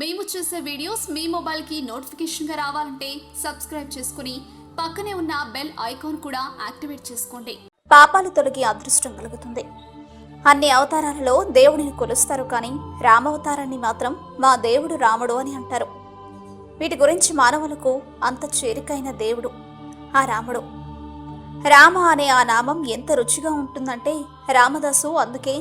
మేము చేసే వీడియోస్ మీ మొబైల్కి నోటిఫికేషన్గా రావాలంటే సబ్స్క్రైబ్ చేసుకుని పక్కనే ఉన్న బెల్ ఐకాన్ కూడా యాక్టివేట్ చేసుకోండి. పాపాలు తొలగి అదృష్టం కలుగుతుంది. అన్ని అవతారాలలో దేవుడిని కొలుస్తారు కానీ రామవతారాన్ని మాత్రం మా దేవుడు రాముడు అని అంటారు. వీటి గురించి మానవులకు అంత చేరికైన దేవుడు ఆ రాముడు. రామ అనే ఆ నామం ఎంత రుచిగా ఉంటుందంటే రామదాసు అందుకే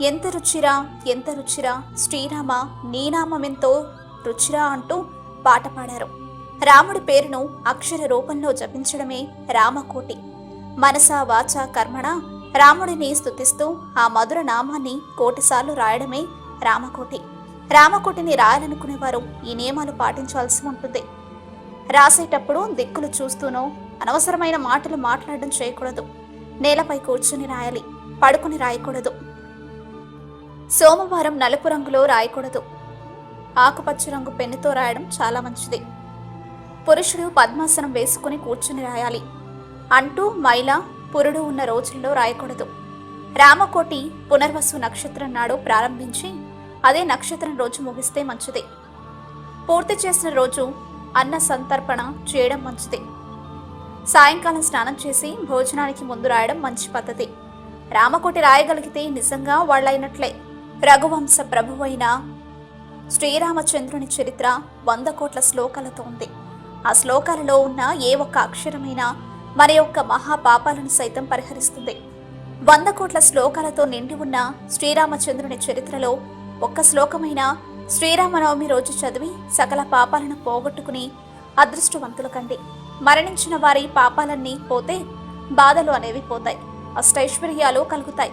ఎంత రుచిరా ఎంత రుచిరా శ్రీరామ నీనామమెంతో రుచిరా అంటూ పాట పాడారు. రాముడి పేరును అక్షర రూపంలో జపించడమే రామకోటి. మనస వాచ కర్మణ రాముడిని స్థుతిస్తూ ఆ మధుర నామాన్ని కోటిసార్లు రాయడమే రామకోటి. రామకోటిని రాయాలనుకునేవారు ఈ నియమాలు పాటించాల్సి ఉంటుంది. రాసేటప్పుడు దిక్కులు చూస్తూనో అనవసరమైన మాటలు మాట్లాడడం చేయకూడదు. నేలపై కూర్చుని రాయాలి పడుకుని రాయకూడదు. సోమవారం నలుపు రంగులో రాయకూడదు. ఆకుపచ్చ రంగు పెన్నుతో రాయడం చాలా మంచిది. పురుషుడు పద్మాసనం వేసుకుని కూర్చుని రాయాలి. అంటూ మైల పురుడు ఉన్న రోజుల్లో రాయకూడదు. రామకోటి పునర్వసు నక్షత్రం నాడు ప్రారంభించి అదే నక్షత్రం రోజు ముగిస్తే మంచిది. పూర్తి చేసిన రోజు అన్న సంతర్పణ చేయడం మంచిది. సాయంకాలం స్నానం చేసి భోజనానికి ముందు రాయడం మంచి పద్ధతి. రామకోటి రాయగలిగితే నిజంగా వాళ్ళైనట్లే. రఘువంశ ప్రభువైన శ్రీరామచంద్రుని చరిత్ర వంద కోట్ల శ్లోకాలతో ఉంది. ఆ శ్లోకాలలో ఉన్న ఏ ఒక్క అక్షరమైనా మరి యొక్క మహాపాపాలను సైతం పరిహరిస్తుంది. వంద కోట్ల శ్లోకాలతో నిండి ఉన్న శ్రీరామచంద్రుని చరిత్రలో ఒక్క శ్లోకమైన శ్రీరామనవమి రోజు చదివి సకల పాపాలను పోగొట్టుకుని అదృష్టవంతుల కండి. మరణించిన వారి పాపాలన్నీ పోతే బాధలు అనేవి పోతాయి. అష్టైశ్వర్యాలు కలుగుతాయి.